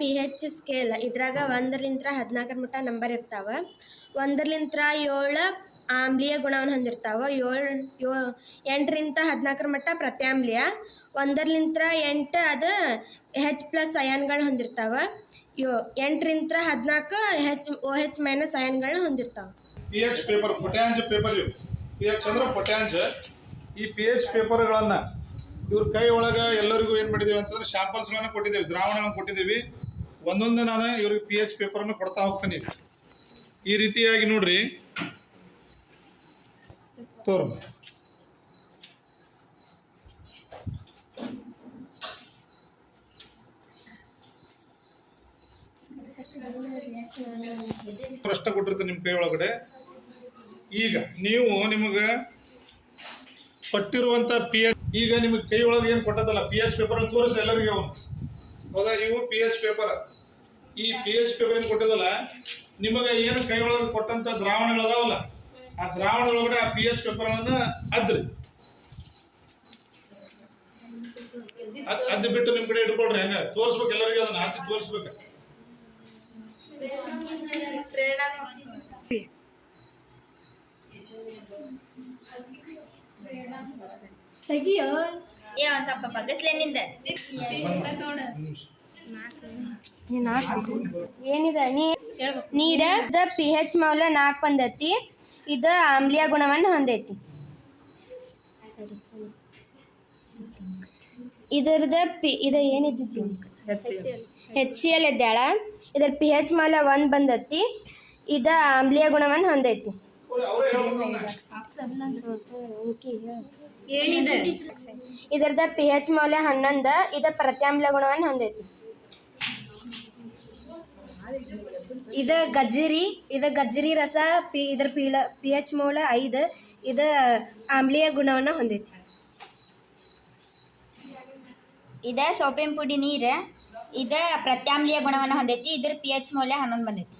P H scale ಇದ್ರಾಗ ಒಂದರಿಂದ ಹದಿನಾಲ್ಕರ ಮಟ್ಟ ನಂಬರ್ ಇರ್ತಾವ. ಒಂದರ್ಲಿಂತ್ರ ಏಳು ಆಮ್ಲೀಯ ಗುಣವನ್ನು ಹೊಂದಿರ್ತಾವ. ಏಳು, ಯೋ ಎಂಟರಿಂದ ಹದಿನಾಲ್ಕರ ಮಟ್ಟ ಪ್ರತ್ಯಾಮ್ಲೀಯ. ಒಂದರ್ಲಿಂತ್ರ ಎಂಟು ಅದು ಹೆಚ್ ಪ್ಲಸ್ ಅಯಾನ್ಗಳು ಹೊಂದಿರ್ತಾವ. ಯೋ ಎಂಟರಿಂದ ಹದಿನಾಲ್ಕು ಹೆಚ್ ಓ ಹೆಚ್ ಮೈನಸ್ ಅಯಾನ್ಗಳನ್ನ ಹೊಂದಿರ್ತಾವ. ಪಿ ಎಚ್ ಪೇಪರ್, ಪೊಟ್ಯಾಂಜ್ ಪೇಪರ್ ಇವು. ಪಿ ಎಚ್ ಅಂದ್ರೆ ಪೊಟ್ಯಾಂಜ್. ಈ ಪಿ ಎಚ್ ಪೇಪರ್ಗಳನ್ನು ಇವ್ರ ಕೈ ಒಳಗೆ ಎಲ್ಲರಿಗೂ ಏನು ಮಾಡಿದ್ದೀವಿ ಅಂತಂದ್ರೆ ಶಾಂಪಲ್ಸ್ಗಳನ್ನು ಕೊಟ್ಟಿದ್ದೀವಿ ದ್ರಾವಣಗಳನ್ನು ಕೊಟ್ಟಿದ್ದೀವಿ ಒಂದೊಂದು ನಾನು ಇವ್ರಿಗೆ ಪಿ ಎಚ್ ಪೇಪರನ್ನು ಕೊಡ್ತಾ ಹೋಗ್ತೀನಿ. ಈ ರೀತಿಯಾಗಿ ನೋಡ್ರಿ. ತೋರ್ ಪ್ರಶ್ನೆ ಕೊಟ್ಟಿರ್ತೀನಿ ನಿಮ್ಮ ಕೈ ಒಳಗಡೆ ಈಗ ನೀವು ನಿಮಗೆ ಪಟ್ಟಿರುವಂತ ಪಿ ಎಚ್ ಈಗ ನಿಮಗೆ ಕೈ ಒಳಗೆ ಏನು ಕೊಟ್ಟದಲ್ಲ ಪಿ ಎಚ್ ಪೇಪರ್ ತೋರಿಸಿ ಎಲ್ಲರಿಗೆ. ಅವನು ಹೌದಾ ಇವು ಪಿ ಎಚ್ ಪೇಪರ್ ಈ ಪಿ ಎಚ್ ಪೇಪರ್ ಏನು ಕೊಟ್ಟಿದಲ್ಲ ನಿಮಗೆ ಏನು ಕೈ ಒಳಗೆ ಕೊಟ್ಟಂತ ದ್ರಾವಣಗಳು ಅದಾವಲ್ಲ, ಆ ದ್ರಾವಣ ಒಳಗಡೆ ಆ ಪಿ ಎಚ್ ಪೇಪರ್ಗಳನ್ನ ಅದ್ರಿ. ಅದ್ ಅದ್ ಬಿಟ್ಟು ನಿಮ್ ಕಡೆ ಇಟ್ಕೊಳ್ರಿ, ಹೆಂಗ ತೋರಿಸ್ಬೇಕು ಎಲ್ಲರಿಗೂ ಅದನ್ನ, ಹಾಕಿ ತೋರಿಸ್ಬೇಕು. ತೆಗಿಯೋ ಏ ಒಂದ್ ಸ್ವಲ್ಪ ಬಗ್ಗಸ್ಲೇ ನಿಂದ ಏನಿದೆ ನೀ ನೀರ ಪಿ ಹೆಚ್ ಮೌಲ್ಯ ನಾಲ್ಕು ಬಂದೈತಿ ಇದು ಆಮ್ಲೀಯ ಗುಣವನ್ನು ಹೊಂದೈತಿ ಇದರದ ಪಿ ಇದ ಏನಿದ್ದು ಹೆಚ್ ಸಿ ಎಲ್ ಇದ್ದಾಳ ಇದರ ಪಿ ಹೆಚ್ ಮೌಲ್ಯ ಒಂದು ಬಂದೈತಿ ಇದ ಆಮ್ಲಿಯ ಗುಣವನ್ನು ಹೊಂದೈತಿ ಏನಿದೆ? ಇದರದ ಪಿ ಹೆಚ್ ಮೌಲ್ಯ ಹನ್ನೊಂದು ಇದು ಪ್ರತ್ಯಾಮ್ಲ ಗುಣವನ್ನು ಹೊಂದೈತಿ. ಇದು ಗಜ್ಜರಿ ಇದು ಗಜ್ಜರಿ ರಸ ಪಿ ಇದರ ಪೀಳ ಪಿ ಎಚ್ ಮೌಲ್ಯ ಐದು ಇದು ಆಮ್ಲೀಯ ಗುಣವನ್ನು ಹೊಂದೈತಿ. ಇದ ಸೋಪಿನ ಪುಡಿ ನೀರು ಇದ ಪ್ರತ್ಯಾಮ್ಲೀಯ ಗುಣವನ್ನು ಹೊಂದೈತಿ ಇದ್ರ ಪಿ ಎಚ್ ಮೌಲ್ಯ ಹನ್ನೊಂದು ಬಂದೈತಿ.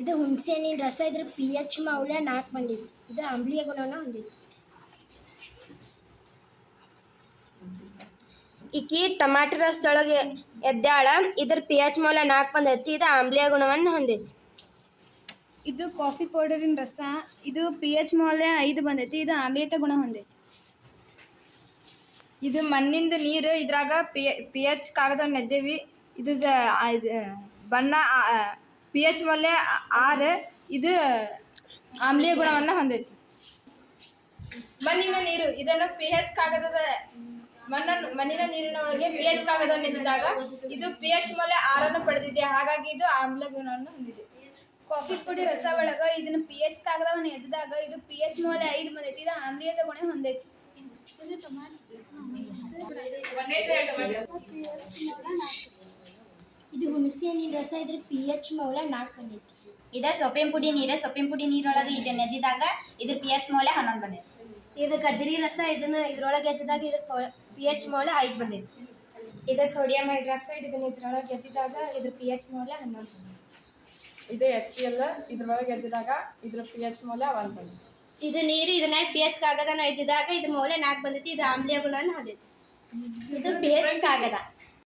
ಇದು ಹುಣಸೆ ಹಣ್ಣಿನ ರಸ ಇದ್ರ ಪಿ ಎಚ್ ಮೌಲ್ಯ ನಾಲ್ಕು ಬಂದಿತ್ತು ಇದು ಆಮ್ಲೀಯ ಗುಣವನ್ನು ಹೊಂದಿತ್ತು ಈಕಿ ಟಮಾಟಿ ರಸದೊಳಗೆ ಎದ್ದಾಳ ಇದ್ರ ಪಿ ಎಚ್ ಮೌಲ್ಯ ನಾಲ್ಕು ಬಂದೈತಿ ಇದು ಆಮ್ಲಿಯ ಗುಣವನ್ನು ಹೊಂದೈತಿ ಇದು ಕಾಫಿ ಪೌಡರಿನ ರಸ ಇದು ಪಿ ಎಚ್ ಮೌಲ್ಯ ಐದು ಬಂದೈತಿ ಇದು ಆಮ್ಲೀಯತೆ ಗುಣ ಹೊಂದೈತಿ. ಇದು ಮಣ್ಣಿಂದ ನೀರು ಇದ್ರಾಗ ಪಿ ಪಿ ಎಚ್ ಕಾಗದವನ್ನು ಎದ್ದೇವಿ. ಇದು ಬಣ್ಣ ಪಿ ಎಚ್ ಮೌಲ್ಯ ಆರು ಇದು ಆಮ್ಲೀಯ ಗುಣವನ್ನು ಹೊಂದೈತಿ. ಮಣ್ಣಿನ ನೀರು, ಇದನ್ನು ಪಿ ಎಚ್ ಕಾಗದದ ಮಣ್ಣನ್ನು ಮಣ್ಣಿನ ನೀರಿನ ಒಳಗೆ ಪಿ ಎಚ್ ಕಾಗದವನ್ನು ಇದ್ದಾಗ ಇದು ಪಿ ಎಚ್ ಮೌಲ್ಯ ಆರನ್ನು ಪಡೆದಿದೆ. ಹಾಗಾಗಿ ಇದು ಆಮ್ಲ ಗುಣವನ್ನು ಹೊಂದಿದೆ. ಕಾಫಿ ಪುಡಿ, ರಸ ಒಳಗ ಇದನ್ನು ಪಿ ಎಚ್ ಕಾಗದವನ್ನು ಎದ್ದಾಗ ಇದು ಪಿ ಎಚ್ ಮೌಲ್ಯ ಐದು ಬಂದೈತಿ. ಇದು ಆಮ್ಲೀಯದ ಗುಣ ಹೊಂದೈತಿ. ಇದು ಹುಣಸೆ ಹಣ್ಣಿನ ರಸ ಇದ್ರ ಪಿ ಎಚ್ ಮೌಲ್ಯ ನಾಲ್ಕು ಬಂದೈತಿ. ಇದ ಸೊಪ್ಪಿನ ಪುಡಿ ನೀರೇ ಸೊಪ್ಪಿನ ಪುಡಿ ನೀರೊಳಗೆ ಇದು ನೆದ್ದಿದಾಗ ಇದ್ರ ಪಿ ಎಚ್ ಮೌಲ್ಯ ಹನ್ನೊಂದು ಬಂದೈತಿ. ಇದು ಗಜರಿ ರಸ ಇದನ್ನ ಇದ್ರೊಳಗೆ ಎದ್ದಿದಾಗ ಇದ್ರ ಪಿ ಎಚ್ ಮೌಲ್ಯ ಐದು ಬಂದೈತಿ. ಇದ ಸೋಡಿಯಂ ಹೈಡ್ರಾಕ್ಸೈಡ್ ಇದನ್ನ ಇದ್ರೊಳಗೆ ಎದ್ದಿದಾಗ ಇದ್ರ ಪಿ ಎಚ್ ಮೌಲ್ಯ ಹನ್ನೊಂದು ಬಂದೈತಿ. ಇದು ಎಚ್ ಸಿ ಎಲ್ ಇದ್ರೊಳಗೆ ಎದ್ದಿದಾಗ ಇದ್ರ ಪಿ ಎಚ್ ಮೌಲ್ಯ ಒಂದು ಬಂದೈತಿ. ಇದು ನೀರು ಇದನ್ನ ಪಿ ಎಚ್ ಕಾಗದನ ಎದ್ದಿದಾಗ ಇದ್ರ ಮೌಲ್ಯ ನಾಲ್ಕು ಬಂದೈತಿ ಇದು ಆಮ್ಲೀಯ ಗುಣನ ಹೊಂದೈತಿ. ಇದು ಪಿ ಎಚ್ ಕಾಗದ.